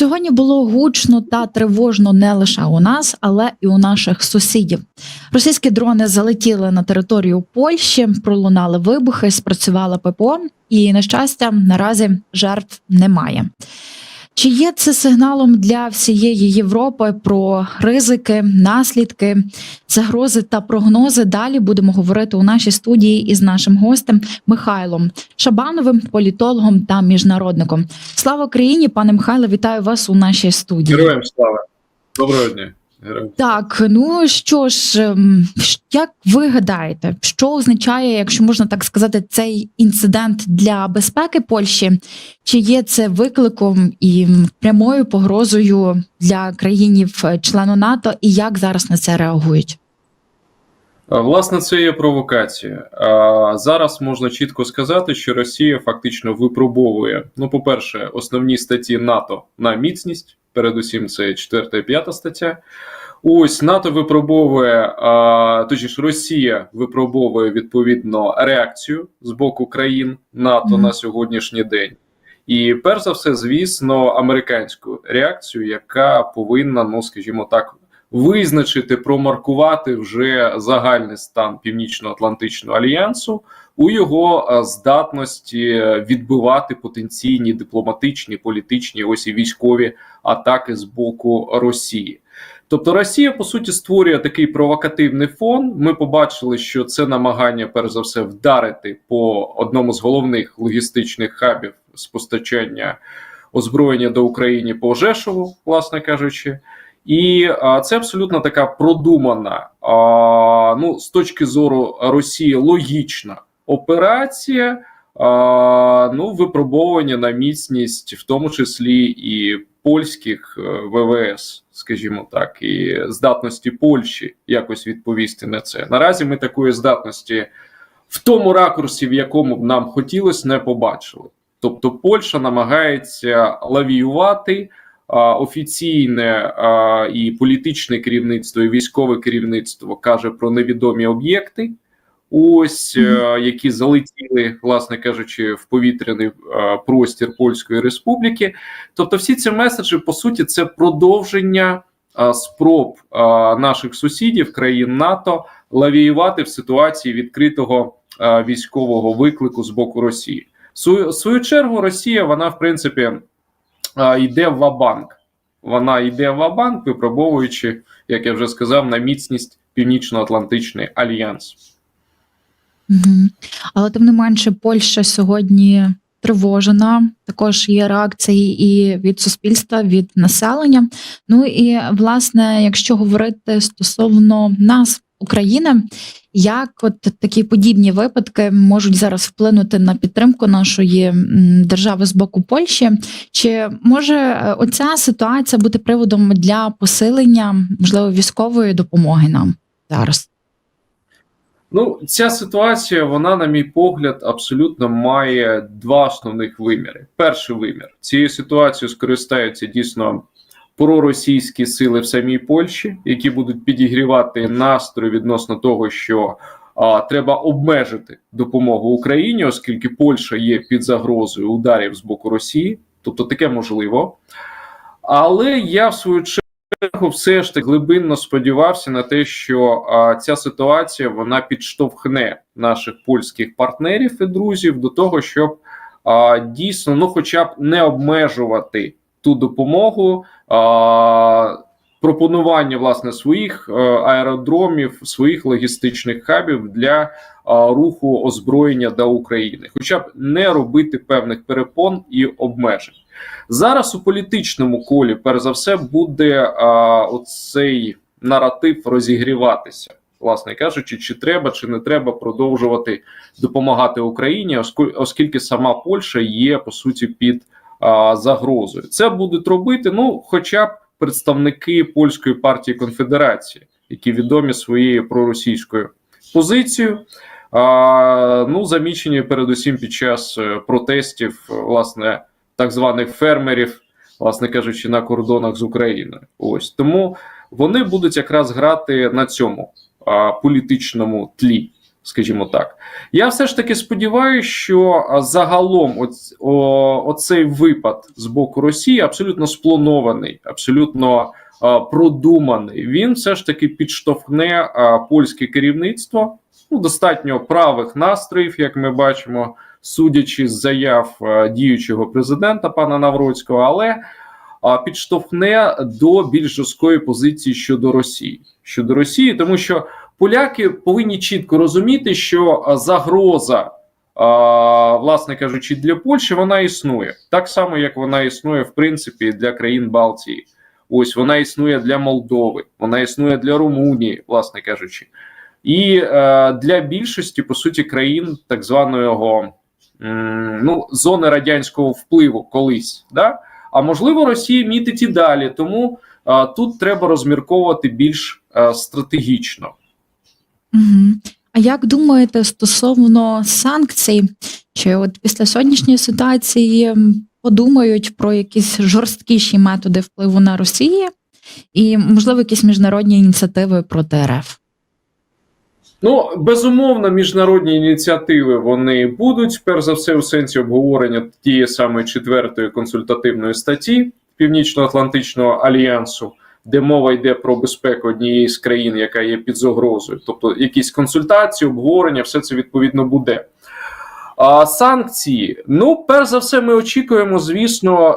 Сьогодні було гучно та тривожно не лише у нас, але і у наших сусідів. Російські дрони залетіли на територію Польщі, пролунали вибухи, спрацювала ППО, і на щастя, наразі жертв немає. Чи є це сигналом для всієї Європи про ризики, наслідки, загрози та прогнози? Далі будемо говорити у нашій студії із нашим гостем Михайлом Шабановим, політологом та міжнародником. Слава Україні, пане Михайло, вітаю вас у нашій студії. Героям слава. Доброго дня. Так, ну що ж, ем, як ви гадаєте, що означає, якщо можна так сказати, цей інцидент для безпеки Польщі? Чи є це викликом і прямою погрозою для країнів е, члену НАТО, і як зараз на це реагують? Власне, це є провокація. А, Зараз можна чітко сказати, що Росія фактично випробовує, ну, по-перше, основні статті НАТО на міцність, передусім, це 4 і 5 стаття. Ось НАТО випробовує, а, точніше, Росія випробовує відповідно реакцію з боку країн НАТО Мгм. на сьогоднішній день. І перш за все, звісно, американську реакцію, яка повинна, ну скажімо так, визначити, промаркувати вже загальний стан Північно-Атлантичного альянсу у його е, здатності відбивати потенційні дипломатичні, політичні, ось і військові атаки з боку Росії. Тобто Росія по суті створює такий провокативний фон. Ми побачили, що це намагання, перш за все, вдарити по одному з головних логістичних хабів з постачання озброєння до України по Жешову, власне кажучи. І це абсолютно така продумана, ну з точки зору Росії, логічна операція. Ну, випробовування на міцність, в тому числі і польських е, ВВС, скажімо так, і здатності Польщі якось відповісти на це. Наразі ми такої здатності в тому ракурсі, в якому б нам хотілося, не побачили. Тобто, Польща намагається лавіювати офіційне і політичне керівництво, і військове керівництво каже про невідомі об'єкти. Ось е, які залетіли, власне кажучи, в повітряний е, простір Польської Республіки. Тобто, всі ці меседжі, по суті, це продовження е, спроб наших сусідів, країн НАТО, лавіювати в ситуації відкритого військового виклику з боку Росії. В свою, чергу, Росія, вона в принципі йде в ва-банк. Вона йде в ва-банк, випробовуючи, як я вже сказав, на міцність Північно-Атлантичний альянс. Угу. Але тим не менше, Польща сьогодні тривожена. Також є реакції і від суспільства, від населення. Ну і власне, якщо говорити стосовно нас, України, як от такі подібні випадки можуть зараз вплинути на підтримку нашої держави з боку Польщі? Чи може е, оця ситуація бути приводом для посилення можливо військової допомоги нам зараз? Ну, ця ситуація, вона, на мій погляд, абсолютно має два основних виміри. Перший вимір цією ситуацією скористаються дійсно проросійські сили в самій Польщі, які будуть підігрівати настрої відносно того, що а, треба обмежити допомогу Україні, оскільки Польща є під загрозою ударів з боку Росії, тобто таке можливо. Але я в свою чергу все ж таки глибинно сподівався на те, що а, ця ситуація вона підштовхне наших польських партнерів і друзів до того, щоб а, дійсно, ну, хоча б не обмежувати ту допомогу. А, Пропонування власне своїх е, аеродромів, своїх логістичних хабів для е, руху озброєння до України, хоча б не робити певних перепон і обмежень. Зараз у політичному колі, перш за все, буде а, оцей наратив розігріватися. Власне кажучи, чи треба, чи не треба продовжувати допомагати Україні, оскільки сама Польща є по суті під загрозою. Це будуть робити, ну, хоча б представники польської партії конфедерації, які відомі своєю проросійською позицією. А, ну, замічені передусім під час е, протестів, власне, так званих фермерів, власне кажучи, на кордонах з Україною. Ось тому вони будуть якраз грати на цьому а, політичному тлі. Скажімо так, я все ж таки сподіваюся, що загалом оць- оцей випад з боку Росії абсолютно спланований, абсолютно продуманий. Він все ж таки підштовхне польське керівництво ну, достатньо правих настроїв, як ми бачимо, судячи з заяв діючого президента пана Навроцького, але підштовхне до більш жорсткої позиції щодо Росії. Щодо Росії, тому що поляки повинні чітко розуміти, що загроза, власне кажучи, для Польщі вона існує так само, як вона існує в принципі для країн Балтії. Ось вона існує для Молдови, вона існує для Румунії, власне кажучи, і е, для більшості по суті країн так званого ну, зони радянського впливу колись. Да? А можливо, Росія мітить і далі. Тому е, тут треба розмірковувати більш е, стратегічно. Угу. А як думаєте стосовно санкцій? Чи от після сьогоднішньої ситуації подумають про якісь жорсткіші методи впливу на Росію і, можливо, якісь міжнародні ініціативи проти РФ? Ну, безумовно, міжнародні ініціативи вони будуть перш за все у сенсі обговорення тієї самої четвертої консультативної статті Північно-Атлантичного альянсу, де мова йде про безпеку однієї з країн, яка є під загрозою. Тобто, якісь консультації, обговорення, все це відповідно буде. А санкції, ну, перш за все, ми очікуємо, звісно,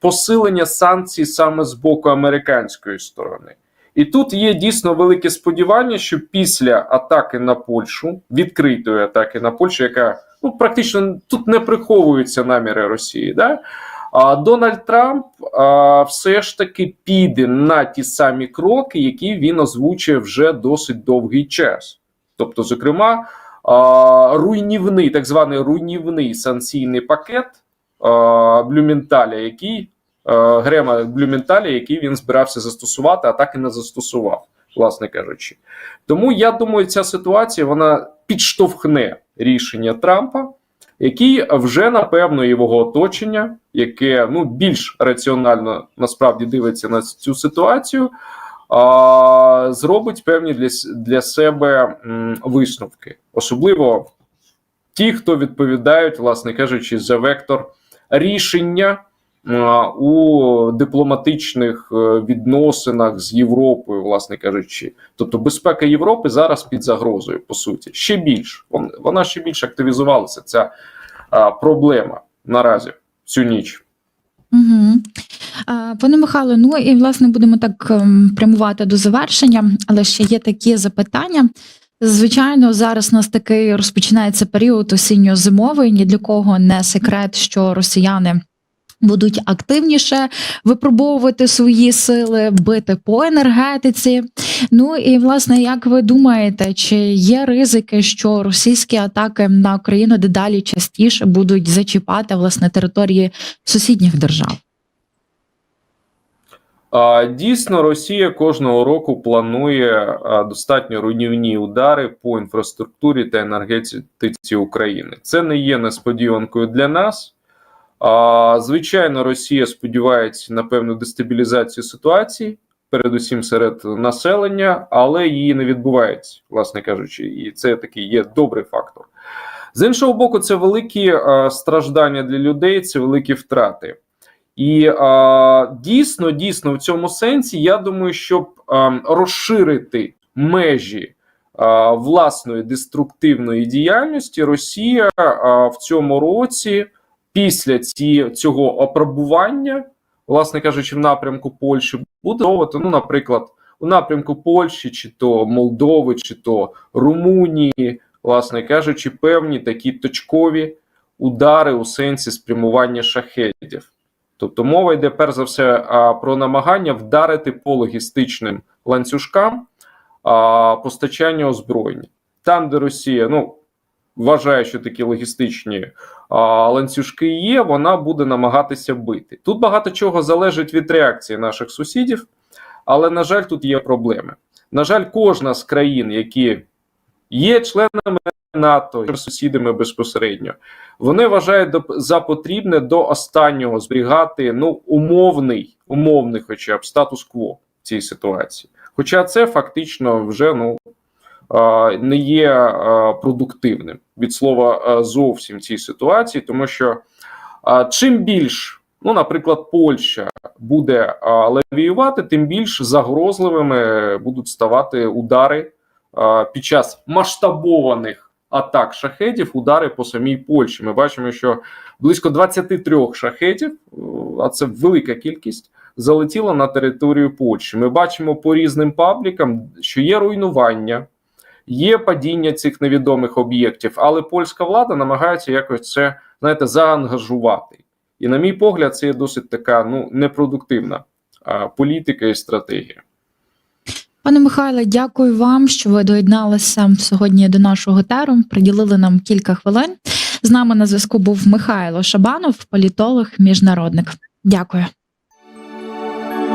посилення санкцій саме з боку американської сторони. І тут є дійсно велике сподівання, що після атаки на Польщу, відкритої атаки на Польщу, яка ну практично тут не приховуються наміри Росії, да? Дональд Трамп все ж таки піде на ті самі кроки, які він озвучує вже досить довгий час. Тобто, зокрема, руйнівний, так званий руйнівний санкційний пакет Блюменталя, який Грема Блюменталя, який він збирався застосувати, а так і не застосував, власне кажучи. Тому я думаю, ця ситуація вона підштовхне рішення Трампа, який вже напевно його оточення, яке ну більш раціонально насправді дивиться на цю ситуацію. А, зробить певні для, для себе м, висновки, особливо ті, хто відповідають, власне кажучи, за вектор рішення у дипломатичних е, відносинах з Європою, власне кажучи. Тобто безпека Європи зараз під загрозою, по суті, ще більш вона ще більш активізувалася. Ця проблема наразі цю ніч. Угу. Пане Михайло, ну і власне будемо так ем, прямувати до завершення, але ще є такі запитання. Звичайно, зараз у нас такий розпочинається період осінньо-зимовий. Ні для кого не секрет, що росіяни будуть активніше випробовувати свої сили, бити по енергетиці. Ну і власне, як ви думаєте, чи є ризики, що російські атаки на Україну дедалі частіше будуть зачіпати власне території сусідніх держав? Дійсно, Росія кожного року планує достатньо руйнівні удари по інфраструктурі та енергетиці України. Це не є несподіванкою для нас. Звичайно, Росія сподівається на певну дестабілізацію ситуації, передусім серед населення, але її не відбувається, власне кажучи, і це такий є добрий фактор. З іншого боку, це великі страждання для людей, це великі втрати. І а, дійсно, дійсно, в цьому сенсі, я думаю, щоб а, розширити межі а, власної деструктивної діяльності, Росія а, в цьому році, після ці, цього опробування, власне кажучи, в напрямку Польщі, буде ну, наприклад, у напрямку Польщі, чи то Молдови, чи то Румунії, власне кажучи, певні такі точкові удари у сенсі спрямування шахедів. Тобто мова йде перш за все про намагання вдарити по логістичним ланцюжкам а, постачання озброєння. Там, де Росія ну, вважає, що такі логістичні а, ланцюжки є, вона буде намагатися бити. Тут багато чого залежить від реакції наших сусідів, але, на жаль, тут є проблеми. На жаль, кожна з країн, які є членами НАТО, сусідами безпосередньо, вони вважають за потрібне до останнього зберігати ну умовний, умовний, хоча б статус-кво в цій ситуації. Хоча це фактично вже ну не є продуктивним від слова зовсім в цій ситуації, тому що чим більш, ну, наприклад, Польща буде левіювати, тим більш загрозливими будуть ставати удари під час масштабованих атак шахетів, удари по самій Польщі. Ми бачимо, що близько 23 шахетів, а це велика кількість, залетіло на територію Польщі. Ми бачимо по різним паблікам, що є руйнування, є падіння цих невідомих об'єктів, але польська влада намагається якось це знаєте, заангажувати. І, на мій погляд, це є досить така ну непродуктивна а, політика і стратегія. Пане Михайле, дякую вам, що ви доєдналися сьогодні до нашого теру. Приділили нам кілька хвилин. З нами на зв'язку був Михайло Шабанов, політолог, міжнародник. Дякую.